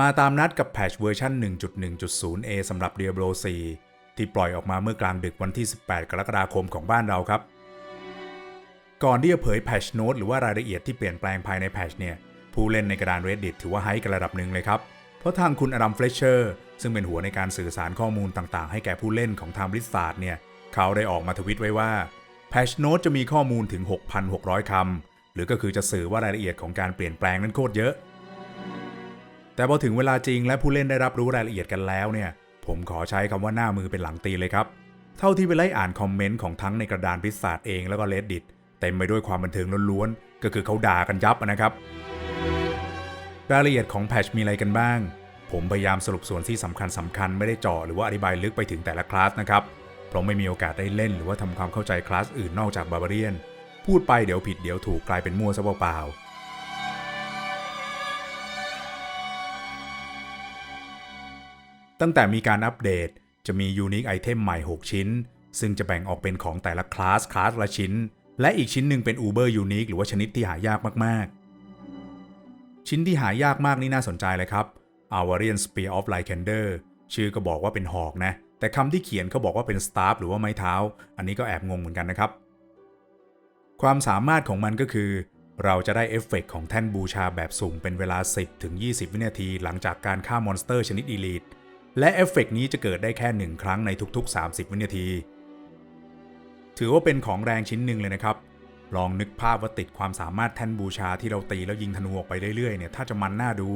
มาตามนัดกับแพทชเวอร์ชัน 1.1.0a สำหรับ Diablo 4 ที่ปล่อยออกมาเมื่อกลางดึกวันที่ 18 กรกฎาคมของบ้านเราครับ ก่อนที่จะเผยแพทชโน้ตหรือว่ารายละเอียดที่เปลี่ยนแปลงภายในแพทชเนี่ยผู้เล่นในกระดาน Reddit ถือว่าไฮกันระดับหนึ่งเลยครับ เพราะทางคุณอดัมเฟลเชอร์ซึ่งเป็นหัวในการสื่อสารข้อมูลต่างๆ ให้แก่ผู้เล่นของทางบริษัทเนี่ยเขาได้ออกมาทวิตไว้ว่าแพชโน้ตจะมีข้อมูลถึง 6,600 คำหรือก็คือจะสื่อว่ารายละเอียดของการเปลี่ยนแปลงนั้นโคตรเยอะ แต่พอถึงเวลาจริงและผู้เล่นได้รับรู้รายละเอียดกันแล้วเนี่ย ผมขอใช้คำว่าหน้ามือเป็นหลังตีเลยครับ เท่าที่ไปไล่อ่านคอมเมนต์ของทั้งในกระดานพิศาจเองแล้วก็เลดดิตเต็มไปด้วยความบันเทิงล้วนๆ ก็คือเขาด่ากันยับนะครับ รายละเอียดของแพชมีอะไรกันบ้าง ผมพยายามสรุปส่วนที่สำคัญสำคัญไม่ได้เจาะหรือว่าอธิบายลึกไปถึงแต่ละคลาสนะครับ เพราะไม่มีโอกาสได้เล่นหรือว่าทำความเข้าใจคลาสอื่นนอกจากบาบาเรียน พูดไปเดี๋ยวผิดเดี๋ยวถูกกลายเป็นมั่วซะเปล่าๆ ตั้งแต่มีการอัปเดตจะมียูนิคไอเทมใหม่ 6 ชิ้น ซึ่งจะแบ่งออกเป็นของแต่ละคลาสคลาสละชิ้น และอีกชิ้นหนึ่งเป็นอูเบอร์ยูนิคหรือว่าชนิดที่หายากมากๆ ชิ้นที่หายากมากนี่น่าสนใจเลยครับ a v a r i a n Spear of Lycander ชื่อก็บอกว่าเป็นหอกนะ แต่คำที่เขียนเขาบอกว่าเป็น staff หรือว่าไม้เท้า อันนี้ก็แอบงงเหมือนกันนะครับ ความสามารถของมันก็คือ เราจะได้เอฟเฟกของแท่นบูชาแบบสุ่มเป็นเวลา 10ถึง20 วินาที หลังจากการฆ่ามอนสเตอร์ชนิดอีลิท และเอฟเฟกนี้จะเกิดได้แค่1ครั้งในทุก ๆ 30 วินาที ถือว่าเป็นของแรงชิ้นหนึ่งเลยนะครับ ลองนึกภาพว่าติดความสามารถแท่นบูชาที่เราตีแล้วยิงธนูออกไปเรื่อยๆเนี่ยถ้าจะมันน่าดู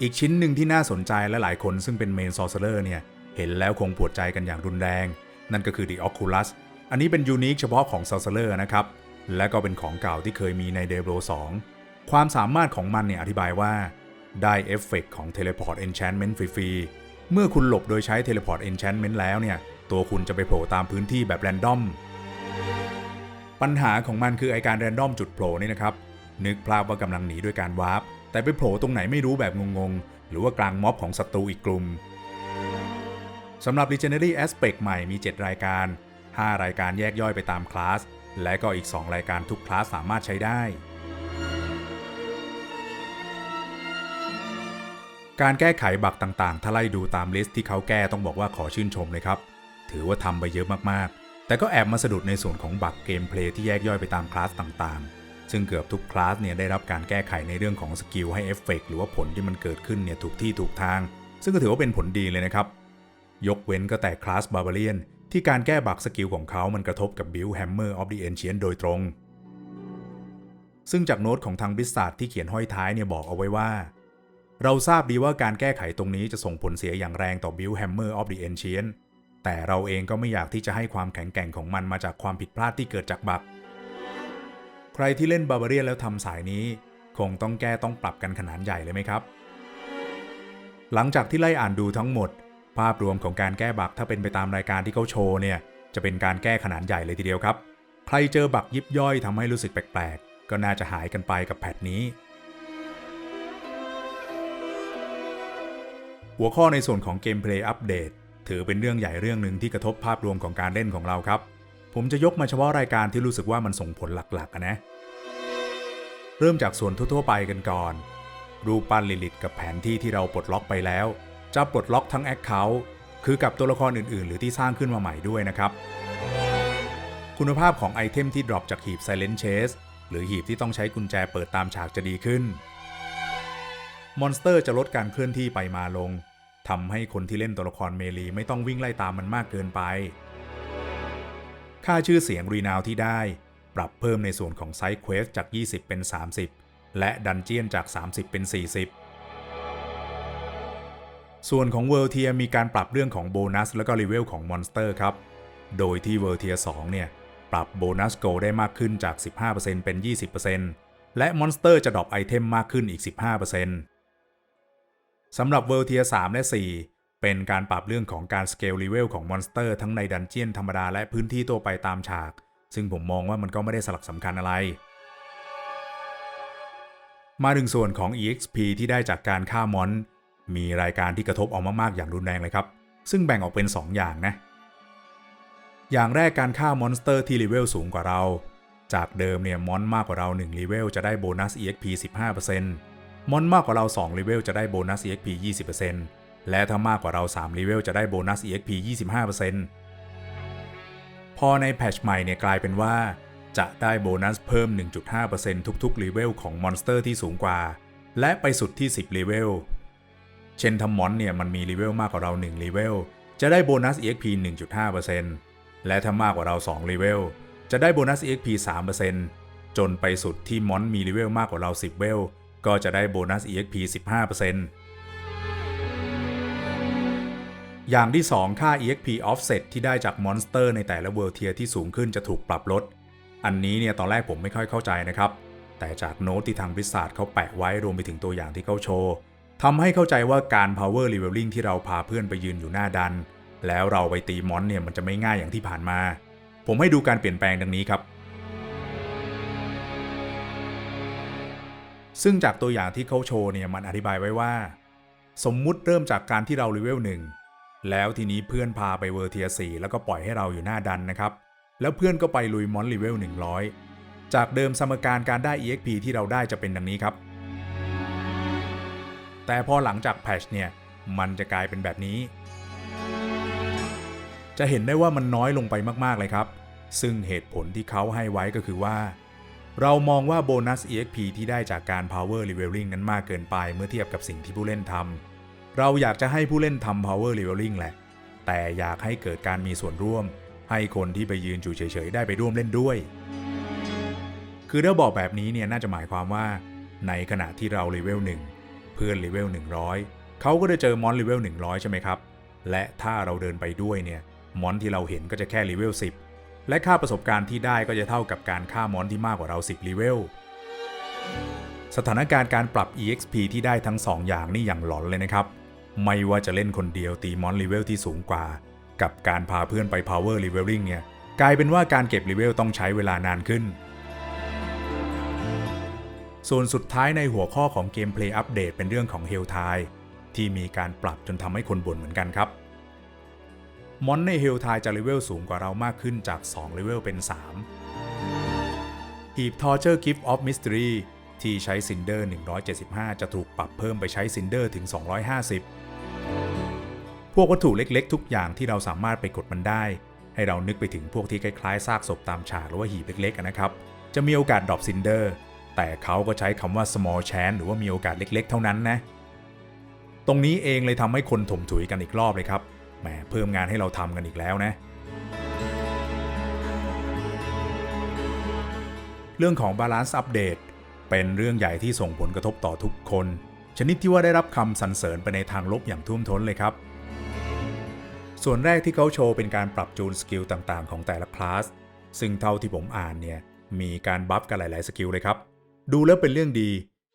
อีกชิ้นหนึ่งที่น่าสนใจและหลายคนซึ่งเป็นเมนซอร์เซอร์เนี่ยเห็นแล้วคงปวดใจกันอย่างรุนแรง นั่นก็คือ The Oculus อันนี้เป็นยูนิคเฉพาะของซอร์เซอร์นะครับและก็เป็นของเก่าที่เคยมีใน Diablo 2ความสามารถของมันเนี่ยอธิบายว่า ได้เอฟเฟกของ Teleport Enchantment ฟรีๆ เมื่อคุณหลบโดยใช้ Teleport Enchantment แล้วเนี่ย ตัวคุณจะไปโผล่ตามพื้นที่แบบแรนดอม ปัญหาของมันคือไอการแรนดอมจุดโผล่นี่นะครับ นึกภาพว่ากำลังหนีด้วยการวาร์ป แต่ไปโผล่ตรงไหนไม่รู้แบบงงๆ หรือว่ากลางม็อบของศัตรูอีกกลุ่มสำหรับ Legendary Aspect ใหม่มี 7 รายการ 5 รายการแยกย่อยไปตามคลาส และก็อีก 2 รายการทุกคลาสสามารถใช้ได้ การแก้ไขบักต่างๆ ถ้าไล่ดูตามลิสต์ที่เขาแก้ต้องบอกว่าขอชื่นชมเลยครับ ถือว่าทำไปเยอะมากๆ แต่ก็แอบมาสะดุดในส่วนของบักเกมเพลย์ที่แยกย่อยไปตามคลาสต่างๆ ซึ่งเกือบทุกคลาสเนี่ยได้รับการแก้ไขในเรื่องของสกิลให้เอฟเฟกหรือว่าผลที่มันเกิดขึ้นเนี่ยถูกที่ถูกทาง ซึ่งก็ถือว่าเป็นผลดีเลยนะครับ ยกเว้นก็แต่คลาสบาบาเลียนที่การแก้บักสกิลของเขามันกระทบกับบิลแฮมเมอร์ออฟดีเอนเชียนโดยตรง ซึ่งจากโน้ตของทางบิสซาร์ที่เขียนห้อยท้ายเนี่ยบอกเอาไว้ว่า เราทราบดีว่าการแก้ไขตรงนี้จะส่งผลเสียอย่างแรงต่อบิลแฮมเมอร์ออฟดีเอนเชียนแต่เราเองก็ไม่อยากที่จะให้ความแข็งแกร่งของมันมาจากความผิดพลาดที่เกิดจากบักใครที่เล่นบาบาเรียนแล้วทำสายนี้ คงต้องแก้ต้องปรับกันขนาดใหญ่เลยไหมครับ หลังจากที่ไล่อ่านดูทั้งหมด ภาพรวมของการแก้บักถ้าเป็นไปตามรายการที่เขาโชว์เนี่ย จะเป็นการแก้ขนาดใหญ่เลยทีเดียวครับ ใครเจอบักยิบย่อยทำให้รู้สึกแปลกๆ ก็น่าจะหายกันไปกับแพทนี้ หัวข้อในส่วนของเกมเพลย์อัปเดตถือเป็นเรื่องใหญ่เรื่องหนึ่งที่กระทบภาพรวมของการเล่นของเราครับ ผมจะยกมาเฉพาะรายการที่รู้สึกว่ามันส่งผลหลักๆนะ เริ่มจากส่วนทั่วๆไปกันก่อน รูปปั้นลิลิตกับแผนที่ที่เราปลดล็อกไปแล้ว จะปลดล็อกทั้งแอคเคาท์คือกับตัวละครอื่นๆ หรือที่สร้างขึ้นมาใหม่ด้วยนะครับ คุณภาพของไอเทมที่ดรอปจากหีบ Silent Chase หรือหีบที่ต้องใช้กุญแจเปิดตามฉากจะดีขึ้น มอนสเตอร์จะลดการเคลื่อนที่ไปมาลงทำให้คนที่เล่นตัวละครเมลีไม่ต้องวิ่งไล่ตามมันมากเกินไป ค่าชื่อเสียงรีนาวที่ได้ ปรับเพิ่มในส่วนของไซด์เควสจาก 20 เป็น 30 และดันเจียนจาก 30 เป็น 40 ส่วนของเวิร์เทียมีการปรับเรื่องของโบนัสและก็รีเวลของมอนสเตอร์ครับ โดยที่เวิร์เทีย2เนี่ย ปรับโบนัสโกได้มากขึ้นจาก 15%เป็น 20%และมอนสเตอร์จะดรอปไอเทมมากขึ้นอีก 15% สำหรับเวิร์เทีย3และ 4 เป็นการปรับเรื่องของการสเกลรีเวลของมอนสเตอร์ทั้งในดันเจียนธรรมดาและพื้นที่ตัวไปตามฉาก ซึ่งผมมองว่ามันก็ไม่ได้สลักสำคัญอะไร มาถึงส่วนของ EXP ที่ได้จากการฆ่ามอน มีรายการที่กระทบออกมากๆอย่างรุนแรงเลยครับ ซึ่งแบ่งออกเป็น 2 อย่างนะ อย่างแรกการฆ่ามอนสเตอร์ที่เลเวลสูงกว่าเรา จากเดิมเนี่ยมอนมากกว่าเรา1เลเวลจะได้โบนัส EXP 15% มอนมากกว่าเรา2เลเวลจะได้โบนัส EXP 20%และถ้ามากกว่าเรา3เลเวลจะได้โบนัส EXP 25%พอในแพทช์ใหม่เนี่ยกลายเป็นว่า จะได้โบนัสเพิ่ม 1.5%ทุกๆเลเวลของมอนสเตอร์ที่สูงกว่า และไปสุดที่ 10เลเวลเช่นทำมอนเนี่ยมันมีเลเวลมากกว่าเรา1เลเวลจะได้โบนัส EXP 1.5%และถ้ามากกว่าเรา2เลเวลจะได้โบนัส EXP 3%จนไปสุดที่มอนมีเลเวลมากกว่าเรา 10เลเวล ก็จะได้โบนัส EXP 15%อย่างที่ 2 ค่า EXP offset ที่ได้จากมอนสเตอร์ในแต่ละเวลเทียที่สูงขึ้นจะถูกปรับลด อันนี้เนี่ยตอนแรกผมไม่ค่อยเข้าใจนะครับ แต่จากโน้ตที่ทางบริษัทเขาแปะไว้รวมไปถึงตัวอย่างที่เขาโชว์ทำให้เข้าใจว่าการ power leveling ที่เราพาเพื่อนไปยืนอยู่หน้าดัน แล้วเราไปตีมอนเนี่ยมันจะไม่ง่ายอย่างที่ผ่านมา ผมให้ดูการเปลี่ยนแปลงดังนี้ครับ ซึ่งจากตัวอย่างที่เขาโชว์เนี่ยมันอธิบายไว้ว่า สมมุติเริ่มจากการที่เราเลเวลหนึ่งแล้วทีนี้เพื่อนพาไปเวอร์เทียสี่แล้วก็ปล่อยให้เราอยู่หน้าดันนะครับ แล้วเพื่อนก็ไปลุยมอนเลเวล100 จากเดิมสมการการได้ EXP ที่เราได้จะเป็นดังนี้ครับ แต่พอหลังจากแพชเนี่ยมันจะกลายเป็นแบบนี้ จะเห็นได้ว่ามันน้อยลงไปมากๆเลยครับ ซึ่งเหตุผลที่เขาให้ไว้ก็คือว่า เรามองว่าโบนัส EXP ที่ได้จากการ Power Leveling นั้นมากเกินไปเมื่อเทียบกับสิ่งที่ผู้เล่นทำ เราอยากจะให้ผู้เล่นทำ Power Leveling แหละ แต่อยากให้เกิดการมีส่วนร่วม ให้คนที่ไปยืนอยู่เฉยๆ ได้ไปร่วมเล่นด้วย คือถ้าบอกแบบนี้เนี่ยน่าจะหมายความว่า ในขณะที่เราเลเวล1เพื่อนเลเวล100 เขาก็จะเจอมอนเลเวล100 ใช่ไหมครับ และถ้าเราเดินไปด้วยเนี่ยมอนที่เราเห็นก็จะแค่เลเวล10 และค่าประสบการณ์ที่ได้ก็จะเท่ากับการฆ่ามอนที่มากกว่าเรา 10เลเวล สถานการณ์การปรับ EXP ที่ได้ทั้ง 2 อย่างนี่อย่างหลอนเลยนะครับ ไม่ว่าจะเล่นคนเดียวตีมอนเลเวลที่สูงกว่า กับการพาเพื่อนไป Power Leveling เนี่ยกลายเป็นว่าการเก็บเลเวลต้องใช้เวลานานขึ้น ส่วนสุดท้ายในหัวข้อของเกมเพลย์อัปเดตเป็นเรื่องของ Hell t i ที่มีการปรับจนทำให้คนบ่นเหมือนกันครับ มอนใน Hell t i จะเลเวลสูงกว่าเรามากขึ้นจาก 2 เลเวลเป็น 3 หีบ Torture Gift of Mystery ที่ใช้ซินเดอร์ 175 จะถูกปรับเพิ่มไปใช้ซินเดอร์ถึง 250 พวกวัตถุเล็กๆ ทุกอย่างที่เราสามารถไปกดมันได้ ให้เรานึกไปถึงพวกที่คล้ายๆซากศพตามฉากหรือว่าหีบเล็กๆนะครับ จะมีโอกาสดรอปซินเดอร์ แต่เขาก็ใช้คำว่า small chance หรือว่ามีโอกาสเล็กๆ เท่านั้นนะ ตรงนี้เองเลยทำให้คนถมถุยกันอีกรอบเลยครับ แหมเพิ่มงานให้เราทำกันอีกแล้วนะ เรื่องของ Balance Update เป็นเรื่องใหญ่ที่ส่งผลกระทบต่อทุกคน ชนิดที่ว่าได้รับคำสรรเสริญไปในทางลบอย่างท่วมท้นเลยครับ ส่วนแรกที่เขาโชว์เป็นการปรับจูนสกิลต่างๆ ของแต่ละคลาส ซึ่งเท่าที่ผมอ่านเนี่ยมีการบัฟกันหลายๆสกิลเลยครับ ดูแล้วเป็นเรื่องดี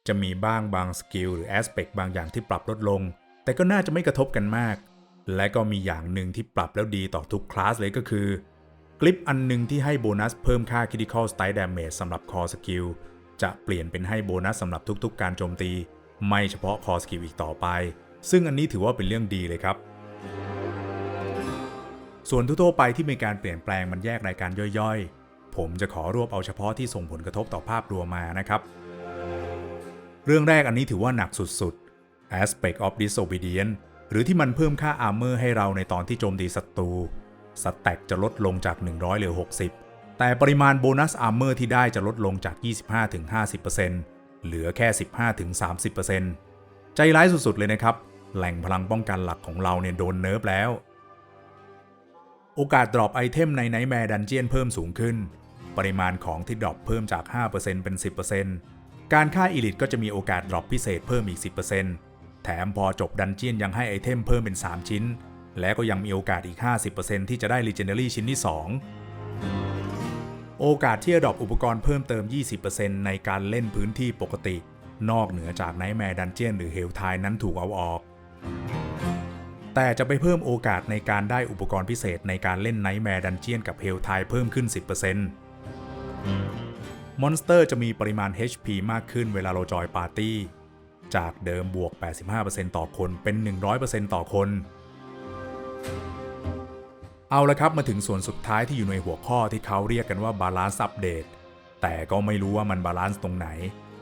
จะมีบ้างบางสกิลหรือแอสเปคบางอย่างที่ปรับลดลง แต่ก็น่าจะไม่กระทบกันมาก และก็มีอย่างหนึ่งที่ปรับแล้วดีต่อทุกคลาสเลยก็คือ คลิปอันหนึ่งที่ให้โบนัสเพิ่มค่า Critical Strike Damage สำหรับ Core Skill จะเปลี่ยนเป็นให้โบนัสสำหรับทุกๆ การโจมตี ไม่เฉพาะ Core Skill อีกต่อไป ซึ่งอันนี้ถือว่าเป็นเรื่องดีเลยครับ ส่วนทั่วไปที่มีการเปลี่ยนแปลงมันแยกรายการย่อยๆ ผมจะขอรวบเอาเฉพาะที่ส่งผลกระทบต่อภาพรวมมานะครับ เรื่องแรกอันนี้ถือว่าหนักสุดๆ Aspect of Disobedience หรือที่มันเพิ่มค่า Armor ให้เราในตอนที่โจมตีศัตรู สแต็กจะลดลงจาก 100เหลือ 60 แต่ปริมาณโบนัส Armor ที่ได้จะลดลงจาก 25-50%เหลือแค่ 15-30%ใจร้ายสุดๆ เลยนะครับ แหล่งพลังป้องกันหลักของเราเนี่ยโดนเนิร์ฟแล้ว โอกาสดรอปไอเทมในไนท์แมร์ดันเจียนเพิ่มสูงขึ้น ปริมาณของที่ดรอปเพิ่มจาก 5%เป็น 10%การฆ่าอีลิตก็จะมีโอกาสดรอปพิเศษเพิ่มอีก 10% แถมพอจบดันเจียนยังให้ไอเทมเพิ่มเป็น 3 ชิ้น และก็ยังมีโอกาสอีก 50%ที่จะได้ Legendary ชิ้นที่ 2 โอกาสที่จะดรอปอุปกรณ์เพิ่มเติม 20%ในการเล่นพื้นที่ปกติ นอกเหนือจากไนท์แมร์ดันเจียนหรือเฮลทายนั้นถูกเอาออก แต่จะไปเพิ่มโอกาสในการได้อุปกรณ์พิเศษในการเล่นไนท์แมร์ดันเจียนกับเฮลทายเพิ่มขึ้น 10%มอนสเตอร์จะมีปริมาณ HP มากขึ้นเวลาเราจอยปาร์ตี้ จากเดิมบวก 85%ต่อคนเป็น 100%ต่อคน เอาละครับมาถึงส่วนสุดท้ายที่อยู่ในหัวข้อที่เขาเรียกกันว่า Balance Update แต่ก็ไม่รู้ว่ามันบาลานซ์ตรงไหน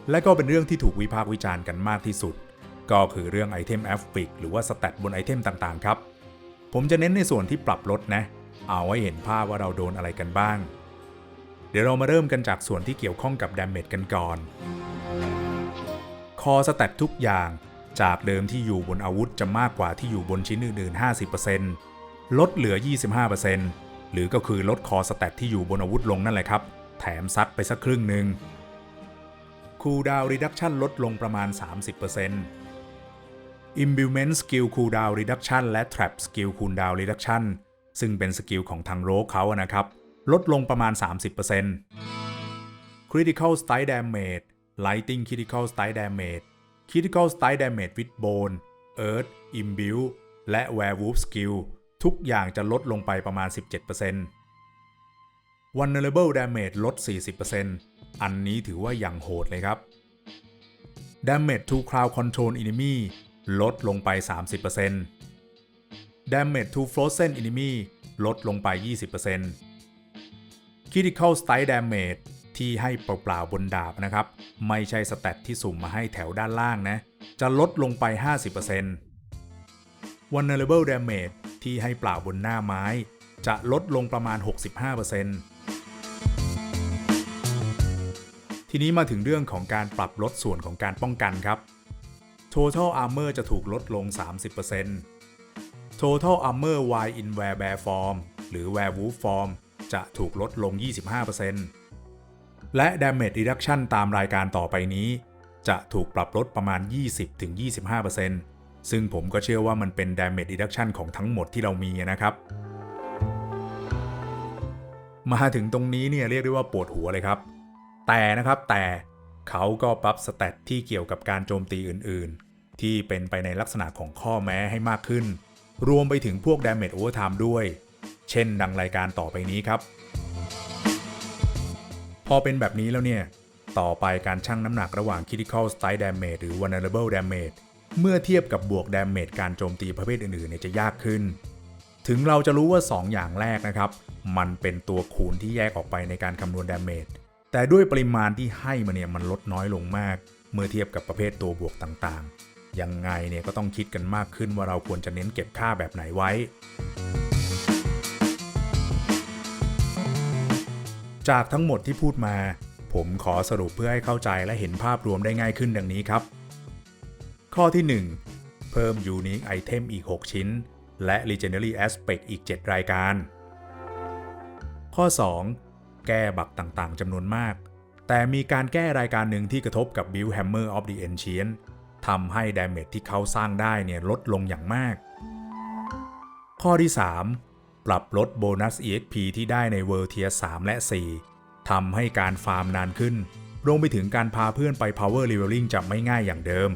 และก็เป็นเรื่องที่ถูกวิพากษ์วิจารณ์กันมากที่สุด ก็คือเรื่องไอเทมแอฟฟิกหรือว่าสแตทบนไอเทมต่างๆครับ ผมจะเน้นในส่วนที่ปรับลดนะ เอาไว้เห็นภาพว่าเราโดนอะไรกันบ้าง เดี๋ยวเรามาเริ่มกันจากส่วนที่เกี่ยวข้องกับดาเมจกันก่อน คอสแตททุกอย่าง จากเดิมที่อยู่บนอาวุธจะมากกว่าที่อยู่บนชิ้นอื่นๆ 50%ลดเหลือ 25%หรือก็คือลดคอสแตทที่อยู่บนอาวุธลงนั่นแหละครับ แถมซัดไปสักครึ่งหนึ่งคูลดาวรีดักชันลดลงประมาณ 30% Imbuement Skill Cooldown Reduction และ Trap Skill Cooldown Reduction ซึ่งเป็นสกิลของทางโรกเขาอะนะครับ ลดลงประมาณ 30% Critical Strike Damage Lighting Critical Strike Damage Critical Strike Damage with Bone Earth Imbue และ Werewolf Skill ทุกอย่างจะลดลงไปประมาณ 17% Vulnerable Damage ลด 40%อันนี้ถือว่าอย่างโหดเลยครับ Damage to Crowd Control Enemy ลดลงไป 30% Damage to Frozen Enemy ลดลงไป 20% Critical Strike Damage ที่ให้เปล่าๆบนดาบนะครับ ไม่ใช่สแตทที่สุ่มมาให้แถวด้านล่างนะ จะลดลงไป 50% Vulnerable Damage ที่ให้เปล่าบนหน้าไม้ จะลดลงประมาณ 65%ทีนี้มาถึงเรื่องของการปรับลดส่วนของการป้องกันครับ Total Armor จะถูกลดลง 30% Total Armor wide in Werebear Form หรือ Werewolf Form จะถูกลดลง 25% และ Damage Reduction ตามรายการต่อไปนี้ จะถูกปรับลดประมาณ 20-25%ซึ่งผมก็เชื่อว่ามันเป็น Damage Reduction ของทั้งหมดที่เรามีนะครับ มาถึงตรงนี้เนี่ยเรียกได้ว่าปวดหัวเลยครับ แต่นะครับแต่เขาก็ปรับสแตทที่เกี่ยวกับการโจมตีอื่นๆ ที่เป็นไปในลักษณะของข้อแม้ให้มากขึ้น รวมไปถึงพวก Damage Overtime ด้วย เช่นดังรายการต่อไปนี้ครับ พอเป็นแบบนี้แล้วเนี่ย ต่อไปการชั่งน้ำหนักระหว่าง Critical Strike Damage หรือ Vulnerable Damage เมื่อเทียบกับบวก Damage การโจมตีประเภทอื่นๆเนี่ยจะยากขึ้น ถึงเราจะรู้ว่า 2 อย่างแรกนะครับ มันเป็นตัวคูณที่แยกออกไปในการคำนวณ Damage แต่ด้วยปริมาณที่ให้มาเนี่ยมันลดน้อยลงมาก เมื่อเทียบกับประเภทตัวบวกต่างๆ ยังไงเนี่ยก็ต้องคิดกันมากขึ้นว่าเราควรจะเน้นเก็บค่าแบบไหนไว้ จากทั้งหมดที่พูดมา ผมขอสรุปเพื่อให้เข้าใจและเห็นภาพรวมได้ง่ายขึ้นดังนี้ครับ ข้อที่ 1 เพิ่ม Unique Item อีก 6 ชิ้น และ Legendary Aspect อีก 7 รายการ ข้อ 2 แก้บักต่างๆจำนวนมาก แต่มีการแก้รายการหนึ่งที่กระทบกับ Build Hammer of the Ancient ทำให้ Damage ที่เขาสร้างได้เนี่ยลดลงอย่างมาก ข้อที่ 3 ปรับลดโบนัส EXP ที่ได้ใน World Tier 3และ 4ทำให้การฟาร์มนานขึ้น รวมไปถึงการพาเพื่อนไป Power Leveling จะไม่ง่ายอย่างเดิม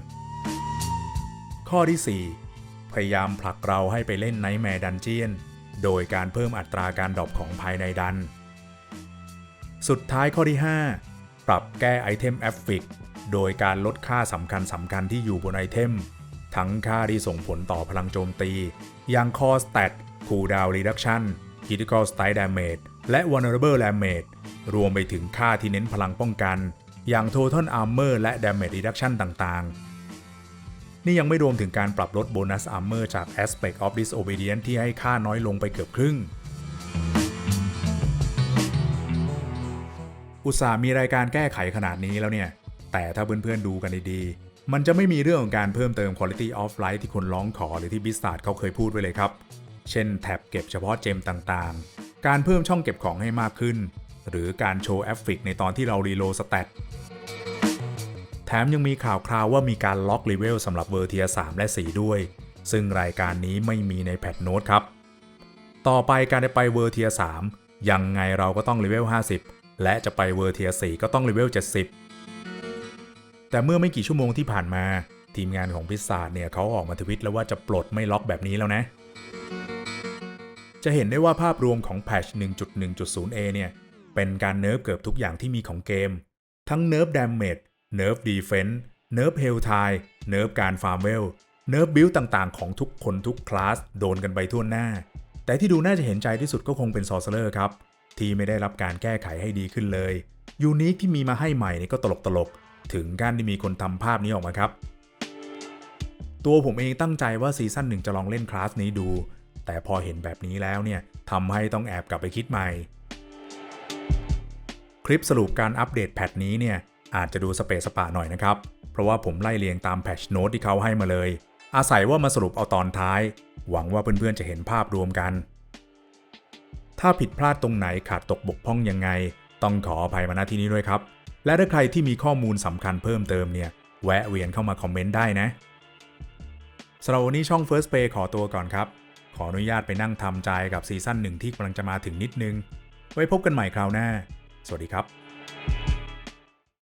ข้อที่ 4 พยายามผลักเราให้ไปเล่น Nightmare Dungeon โดยการเพิ่มอัตราการดรอปของภายในดัน สุดท้ายข้อที่ 5 ปรับแก้ไอเทมแอฟฟิกโดยการลดค่าสำคัญสำคัญที่อยู่บนไอเทม ทั้งค่าที่ส่งผลต่อพลังโจมตี อย่าง Core Cooldown Reduction Critical Strike Damage และ Vulnerable Damage รวมไปถึงค่าที่เน้นพลังป้องกัน อย่าง Total Armor และ Damage Reduction ต่างๆ นี่ยังไม่รวมถึงการปรับลดโบนัส Armor จาก Aspect of Disobedience ที่ให้ค่าน้อยลงไปเกือบครึ่งอุตส่าห์มีรายการแก้ไขขนาดนี้แล้วเนี่ย แต่ถ้าเพื่อนๆดูกันดีๆ มันจะไม่มีเรื่องของการเพิ่มเติม Quality of Life ที่คนร้องขอหรือที่บิสตาร์ดเขาเคยพูดไว้เลยครับ เช่นแท็บเก็บเฉพาะเจมต่างๆ การเพิ่มช่องเก็บของให้มากขึ้น หรือการโชว์แอฟฟิกในตอนที่เรารีโลสแตทแถมยังมีข่าวคราวว่ามีการล็อกเลเวลสำหรับเวอร์เทีย3และ 4 ด้วย ซึ่งรายการนี้ไม่มีในแพทโน้ตครับ ต่อไปการจะไปเวอร์เทีย3ยังไงเราก็ต้องเลเวล 50 และจะไปเวอร์เทีย4ก็ต้องเลเวล 70 แต่เมื่อไม่กี่ชั่วโมงที่ผ่านมา ทีมงานของพิซซ่าเนี่ยเขาออกมาทวิตแล้วว่าจะปลดไม่ล็อกแบบนี้แล้วนะ จะเห็นได้ว่าภาพรวมของแพช 1.1.0a เนี่ย เป็นการเนิร์ฟเกือบทุกอย่างที่มีของเกม ทั้งเนิร์ฟดาเมจเนิร์ฟดีเฟนส์เนิร์ฟเฮลไทเนิร์ฟการฟาร์มเวลเนิร์ฟบิลต่างๆ ของทุกคนทุกคลาสโดนกันไปทั่วหน้า แต่ที่ดูน่าจะเห็นใจที่สุดก็คงเป็นซอร์เซอร์ครับ ที่ไม่ได้รับการแก้ไขให้ดีขึ้นเลย ยูนิคที่มีมาให้ใหม่นี่ก็ตลกตลกถึงการที่มีคนทำภาพนี้ออกมาครับ ตัวผมเองตั้งใจว่าซีซั่นหนึ่งจะลองเล่นคลาสนี้ดู แต่พอเห็นแบบนี้แล้วเนี่ยทำให้ต้องแอบกลับไปคิดใหม่ คลิปสรุปการอัปเดตแพทนี้เนี่ยอาจจะดูสเปซสปะหน่อยนะครับ เพราะว่าผมไล่เรียงตามแพทชโน้ตที่เขาให้มาเลย อาศัยว่ามาสรุปเอาตอนท้าย หวังว่าเพื่อนๆจะเห็นภาพรวมกัน ถ้าผิดพลาดตรงไหนขาดตกบกพร่องยังไง ต้องขออภัยมาณที่นี้ด้วยครับ และถ้าใครที่มีข้อมูลสำคัญเพิ่มเติมเนี่ยแวะเวียนเข้ามาคอมเมนต์ได้นะสำหรับวันนี้ช่อง First Play ขอตัวก่อนครับ ขออนุญาตไปนั่งทำใจกับซีซั่นหนึ่งที่กำลังจะมาถึงนิดนึง ไว้พบกันใหม่คราวหน้า สวัสดีครับ